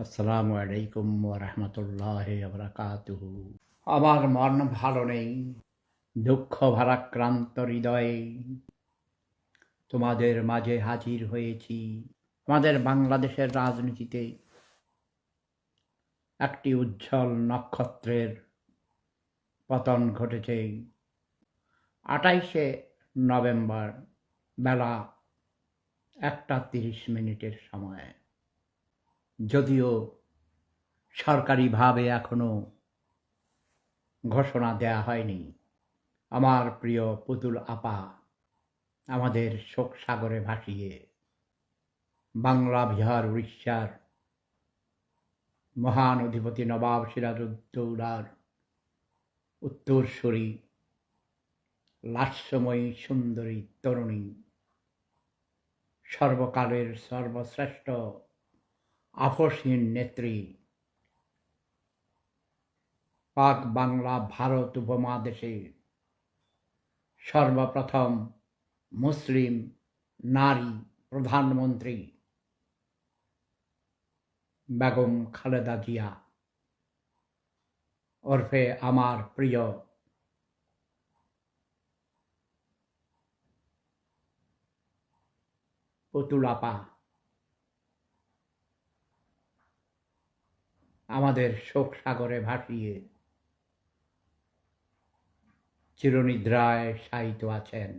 আসসালামু আলাইকুম রহমতুল্লাহ বরকাতুহু। আমার মন ভালো নেই, দুঃখ ভারাক্রান্ত হৃদয়ে। তোমাদের মাঝে হাজির হয়েছি আমাদের বাংলাদেশের রাজনীতিতে। একটি উজ্জ্বল নক্ষত্রের পতন ঘটেছে। আটাইশে নভেম্বর বেলা একটা তিরিশ মিনিটের সময়। যদিও সরকারিভাবে এখনও ঘোষণা দেয়া হয়নি। আমার প্রিয় পুতুল আপা, আমাদের শোক সাগরে ভাসিয়ে বাংলা বিহার, উড়িষ্যার মহান অধিপতি নবাব সিরাজউদ্দৌলার উত্তরসূরি লাস্যময়ী সুন্দরী তরুণী, সর্বকালের সর্বশ্রেষ্ঠ আপসহীন নেত্রী। পাক বাংলা ভারত উপমহাদেশে সর্বপ্রথম মুসলিম নারী প্রধানমন্ত্রী বেগম খালেদা জিয়া। ওরফে আমার প্রিয় পুতুলাপা আমাদের শোক সাগরে ভাসিয়ে। চিরনিদ্রায় শায়িত আছেন।